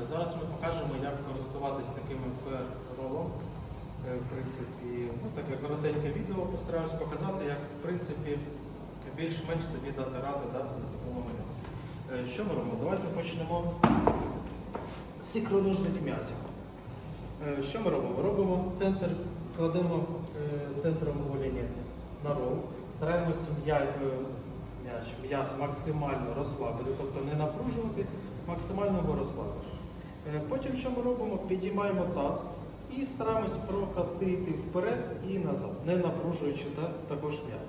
Е, Зараз ми покажемо, як користуватись таким ролом. В принципі, ну, таке коротеньке відео постараюсь показати, як в принципі більш-менш собі дати раду да, за допомогою. Е, Що ми робимо? Давайте почнемо з ікроножних м'язів. Е, Що ми робимо? Робимо центр, кладемо е, центром голені на рол, стараємося м'я- е, м'яч, максимально розслабити, тобто не напружувати, максимально його розслабити. Е, Потім що ми робимо? Підіймаємо таз і стараємось прокатити вперед і назад, не напружуючи також м'яз.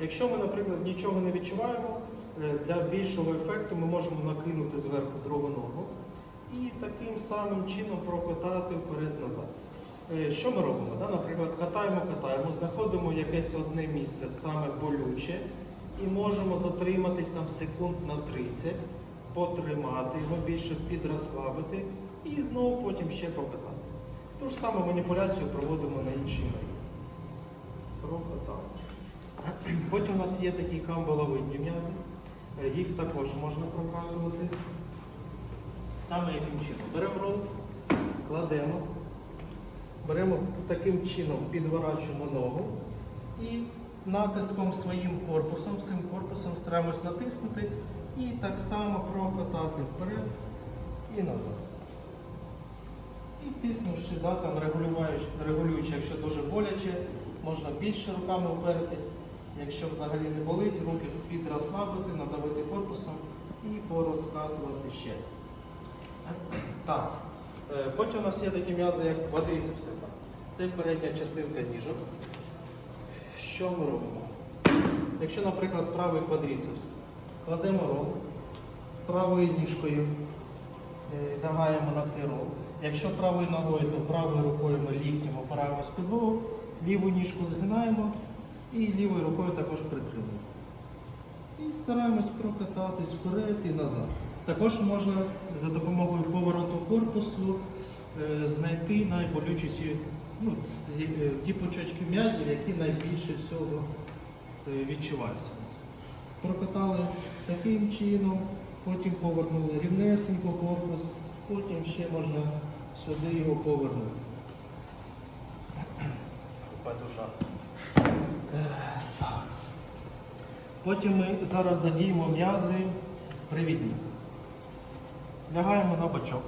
Якщо ми, наприклад, нічого не відчуваємо, е, для більшого ефекту ми можемо накинути зверху другу ногу і таким самим чином прокатати вперед-назад. Е, Що ми робимо? Наприклад, катаємо, катаємо, знаходимо якесь одне місце саме болюче і можемо затриматись там секунд на 30, потримати його більше, підрослабити і знову потім ще покатати. Ту ж саму маніпуляцію проводимо на іншій ногі. Прокатали. Потім у нас є такі камбаловидні м'язи. Е, Їх також можна прокатувати. Саме яким чином? Беремо рол, кладемо, беремо таким чином, підворачуємо ногу і натиском своїм корпусом, всім корпусом стараємось натиснути і так само прокатати вперед і назад. І тиснувши, да, там регулюючи, якщо дуже боляче, можна більше руками уперетись. Якщо взагалі не болить, руки підрослабити, надавити корпусом і порозкатувати ще. Так. Е, Потім у нас є такі м'язи, як квадріцепси. Це передня частинка ніжок. Що ми робимо? Якщо, наприклад, правий квадріцепс, кладемо рол, правою ніжкою е, лягаємо на цей рол. Якщо правою ногою, то правою рукою ми ліктем опираємось підлогу, ліву ніжку згинаємо і лівою рукою також притримуємо. І стараємось прокататись вперед і назад. Також можна за допомогою повороту корпусу е, знайти найболючіші ну, е, ті почечки м'язів, які найбільше всього відчуваються у нас. Прокатали таким чином, потім повернули рівнесенько корпус, потім ще можна сюди його повернути. Е. Потім ми зараз задіємо м'язи привідні. Лягаємо на бочок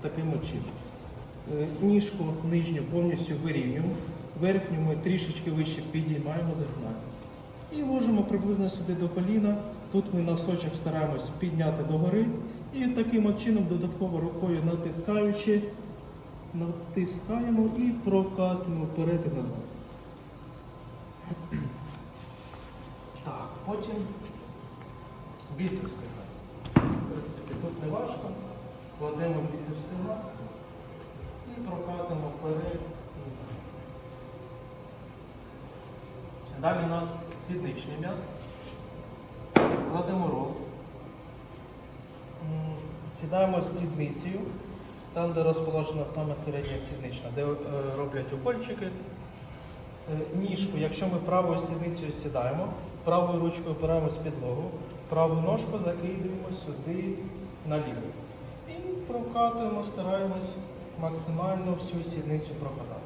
таким чином. Е, Ніжку нижню повністю вирівнюємо, верхню ми трішечки вище підіймаємо, загинаємо. І ложимо приблизно сюди до коліна. Тут ми носочок стараємось підняти догори. І таким чином додатково рукою натискаючи, натискаємо і прокатимо вперед і назад. Так, потім біцепс стегна. В принципі, тут не важко. Кладемо біцепс стегна і прокатимо вперед. Далі у нас сідничний м'яз. Кладемо рол. М, Сідаємо з сідницею, там, де розположена саме середня сіднична, де е, роблять укольчики. Е, Ніжку, якщо ми правою сідницею сідаємо, правою ручкою опираємось підлогу, праву ножку закидуємо сюди на ліву. І прокатуємо, стараємось максимально всю сідницю прокатати.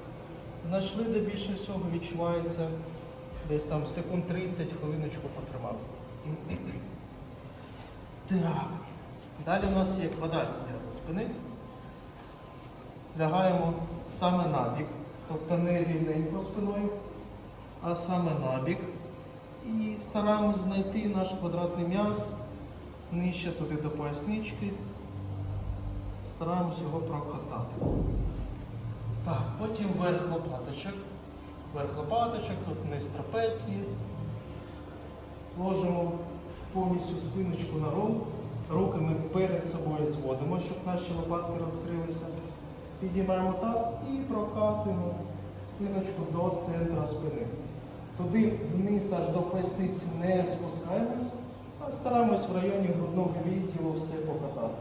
Знайшли, де більше всього відчувається десь там секунд 30, хвилиночку потримали. Так. Далі у нас є квадратні м'язи спини. Лягаємо саме набік, тобто не рівненько спиною, а саме набік. І стараємось знайти наш квадратний м'яз нижче туди до пояснички. Стараємось його прокатати. Так, потім верх лопаточок. Верх лопаточок, тут низ трапеції. Ложимо повністю спиночку на рол. Руки ми перед собою зводимо, щоб наші лопатки розкрилися. Підіймаємо таз і прокатуємо спиночку до центра спини. Туди вниз аж до поясниці не спускаємось, а стараємось в районі грудного відділу все покатати.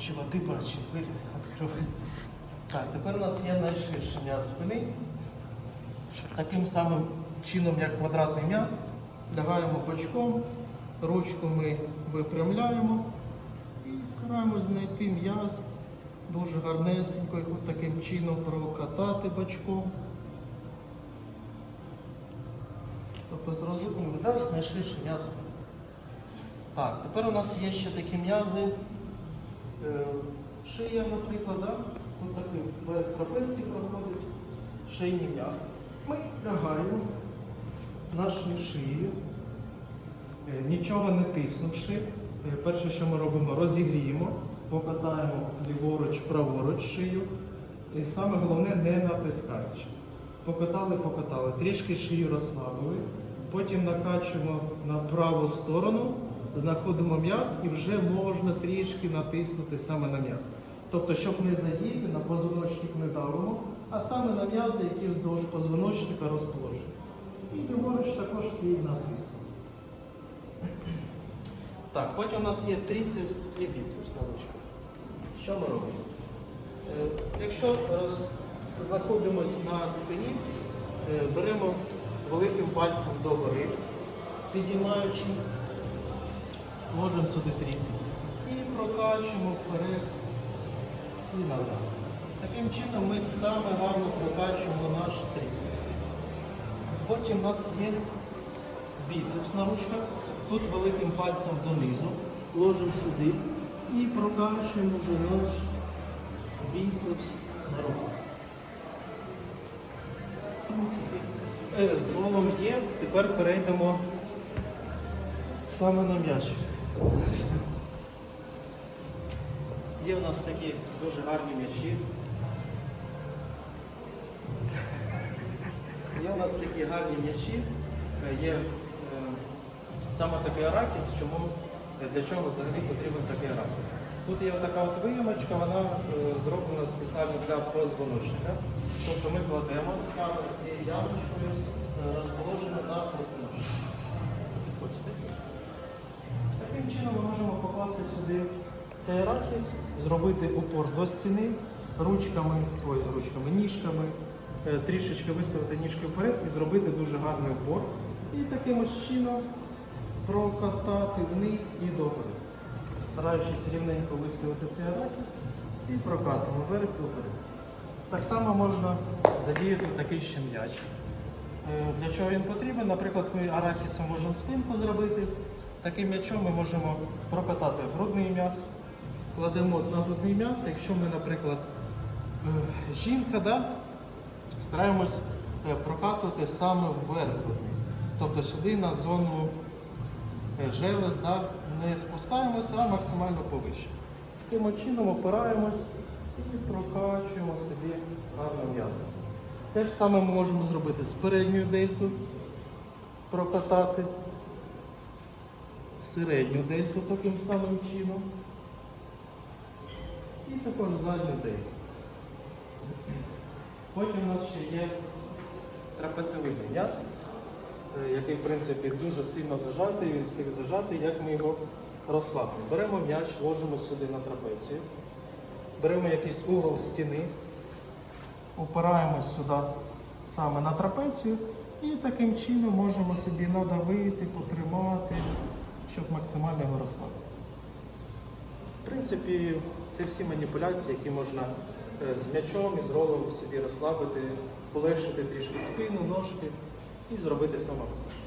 Чи води бачить, відкривай. Так, тепер у нас є найширший м'яз спини. Таким самим чином, як квадратний м'яз, лягаємо бочком Ручку ми випрямляємо і стараємось знайти м'яз дуже гарнесенько, от таким чином прокатати бачком. Тобто зрозуміло, да? знайшли ще м'ясо. Так, тепер у нас є ще такі м'язи. Шия, наприклад, да? Ось такий трапеції проходить, шийні м'ясо. Ми лягаємо на шию шию, Е, нічого не тиснувши. Е, Перше, що ми робимо, розігріємо, покатаємо ліворуч, праворуч шию. І саме головне не натискаючи. Покатали, покатали, трішки шию розслабили, потім накачуємо на праву сторону, знаходимо м'яз і вже можна трішки натиснути саме на м'яз. Тобто, щоб не задіти, на позвоночник не давимо, а саме на м'язи, які вздовж позвоночника розположені. І ліворуч також і натиснемо. Так, потім у нас є трицепс і біцепс на ручках. Що ми робимо? Е, Якщо роз... знаходимось на спині, е, беремо великим пальцем догори, підіймаючи, ложимо сюди трицепс і прокачуємо вперед і назад. Таким чином ми саме гарно прокачуємо наш трицепс. Потім у нас є біцепс на ручках. Тут великим пальцем донизу ложимо сюди і прокачуємо вже наш біцепс на руках. В е, з голом є. Тепер перейдемо саме на м'ячик. Є у нас такі дуже гарні м'ячі. Є у нас такі гарні м'ячі. Е, Є е, саме такий арахіс, чому е, для чого взагалі потрібен такий арахіс. Тут є така от виємочка, вона зроблена спеціально для позвоночника. Тобто ми кладемо саме цією ямочкою розположено на позвоночник. Таким чином ми можемо покласти сюди цей арахіс, зробити упор до стіни, ручками, ой, ручками, ніжками, е, трішечки виставити ніжки вперед і зробити дуже гарний упор. І таким ось чином прокатати вниз і догори. Стараючись рівненько виставити цей арахіс і прокатуємо вверх і вперед. Так само можна задіяти такий ще м'яч. Е, Для чого він потрібен? Наприклад, ми арахісом можемо спинку зробити. Таким м'ячом ми можемо прокатати грудний м'яз. Кладемо на грудний м'яз, якщо ми, наприклад, е, жінка, да, стараємось е, прокатувати саме вверх грудний. Тобто сюди на зону е, желез да, не спускаємося, а максимально повище. Таким чином опираємось і прокачуємо собі гарно м'ясо. Те ж саме ми можемо зробити з передньою делькою, прокатати середню дельту таким самим чином. І також задню дельту. Потім у нас ще є трапеціоїдний м'яз, е, який в принципі дуже сильно зажатий, він всіх зажатий, як ми його розслабимо. Беремо м'яч, ложимо сюди на трапецію, беремо якийсь угол стіни, опираємось сюди саме на трапецію і таким чином можемо собі надавити, потримати, щоб максимально його розслабити. В принципі, це всі маніпуляції, які можна е, з м'ячом і з ролом собі розслабити, полегшити трішки спину, ножки і зробити самомасаж.